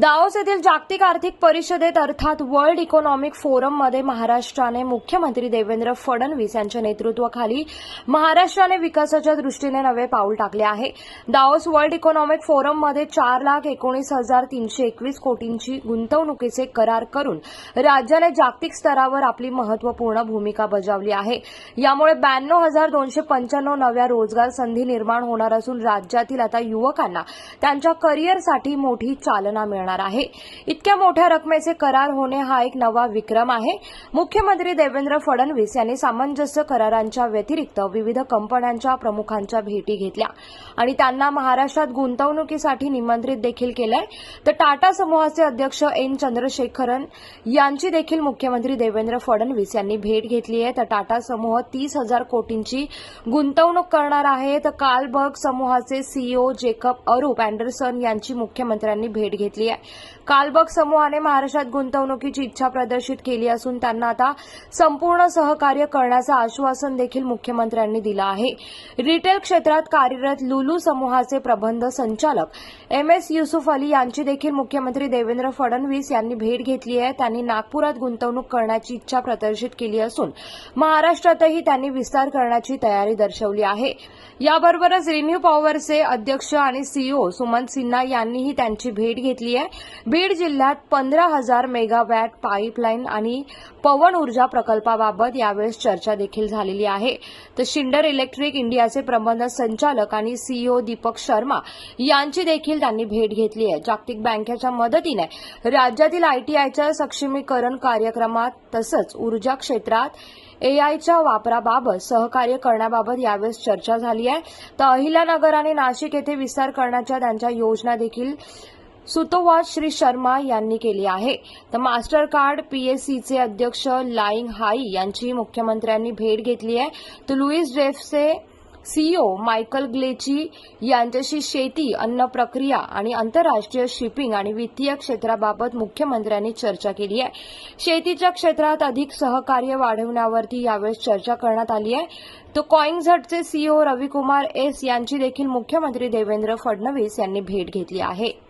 Davos येथील जागतिक आर्थिक परिषदेत अर्थात वर्ल्ड इकॉनॉमिक फोरममध्ये महाराष्ट्राने मुख्यमंत्री देवेंद्र फडणवीस यांच्या नेतृत्वाखाली महाराष्ट्राने विकासाच्या दृष्टीने नवे पाऊल टाकले आहे. दाओस वर्ल्ड इकॉनॉमिक फोरममध्ये चार लाख एकोणीस हजार तीनशे एकवीस कोटींची गुंतवणुकीचे करार करून राज्याने जागतिक स्तरावर आपली महत्त्वपूर्ण भूमिका बजावली आहे. यामुळे ब्याण्णव हजार दोनशे पंच्याण्णव नव्या रोजगार संधी निर्माण होणार असून राज्यातील आता युवकांना त्यांच्या करिअरसाठी मोठी चालना मिळणार आहे. इतक्या मोठ्या रकमेचे करार होणे हा एक नवा विक्रम आहे. मुख्यमंत्री देवेंद्र फडणवीस यांनी सामंजस्य करारांच्या व्यतिरिक्त विविध कंपन्यांच्या प्रमुखांच्या भेटी घेतल्या आणि त्यांना महाराष्ट्रात गुंतवणुकीसाठी निमंत्रित देखील केलंय. तर टाटा समूहाचे अध्यक्ष एन चंद्रशेखरन यांची देखील मुख्यमंत्री देवेंद्र फडणवीस यांनी भेट घेतली आहे. तर टाटा समूह तीस हजार कोटींची गुंतवणूक करणार आहे. तर कालबर्ग समूहाचे सीईओ जेकब अरूप अँडरसन यांची मुख्यमंत्र्यांनी भेट घेतली आहे. कालबग समूहाने महाराष्ट्रात गुंतवणुकीची इच्छा प्रदर्शित केली असून त्यांना आता संपूर्ण सहकार्य करण्याचं आश्वासन देखील मुख्यमंत्र्यांनी दिलं आहे. रिटेल क्षेत्रात कार्यरत लुलू समूहाचे प्रबंध संचालक एम एस युसुफ अली यांची देखील मुख्यमंत्री देवेंद्र फडणवीस यांनी भेट घेतली आहे. त्यांनी नागपुरात गुंतवणूक करण्याची इच्छा प्रदर्शित केली असून महाराष्ट्रातही त्यांनी विस्तार करण्याची तयारी दर्शवली आहे. याबरोबरच रिन्यू पॉवरचे अध्यक्ष आणि सीईओ सुमंत सिन्हा यांनीही त्यांची भेट घेतली आहे. बीड जिल्ह्यात पंधरा हजार मेगावॅट पाईपलाईन आणि पवन ऊर्जा प्रकल्पाबाबत यावेळेस चर्चा देखील झालेली आहे. तर शिंडर इलेक्ट्रिक इंडियाचे प्रबंध संचालक आणि सीईओ दीपक शर्मा यांची देखील त्यांनी भेट घेतली आहे. जागतिक बँकेच्या मदतीने राज्यातील आयटीआयच्या सक्षमीकरण कार्यक्रमात तसंच ऊर्जा क्षेत्रात एआयच्या वापराबाबत सहकार्य करण्याबाबत यावेळेस चर्चा झाली आहे. तर अहिल्यानगर आणि नाशिक येथे विस्तार करण्याच्या त्यांच्या योजना देखील सुतोवाद श्री शर्मा यांनी केली आहे. तर मास्टर कार्ड पीएससीचे अध्यक्ष लाईंग हाई यांची मुख्यमंत्र्यांनी भेट घेतली आहे. तर लुईस जेफचे सीईओ मायकल ग्लेची यांच्याशी शेती अन्न प्रक्रिया आणि आंतरराष्ट्रीय शिपिंग आणि वित्तीय क्षेत्राबाबत मुख्यमंत्र्यांनी चर्चा केली आहे. शेतीच्या क्षेत्रात अधिक सहकार्य वाढवण्यावरती यावेळेस चर्चा करण्यात आली आहे. तर कॉइंगझटचे सीईओ रविकुमार एस यांची देखील मुख्यमंत्री देवेंद्र फडणवीस यांनी भेट घेतली आहे.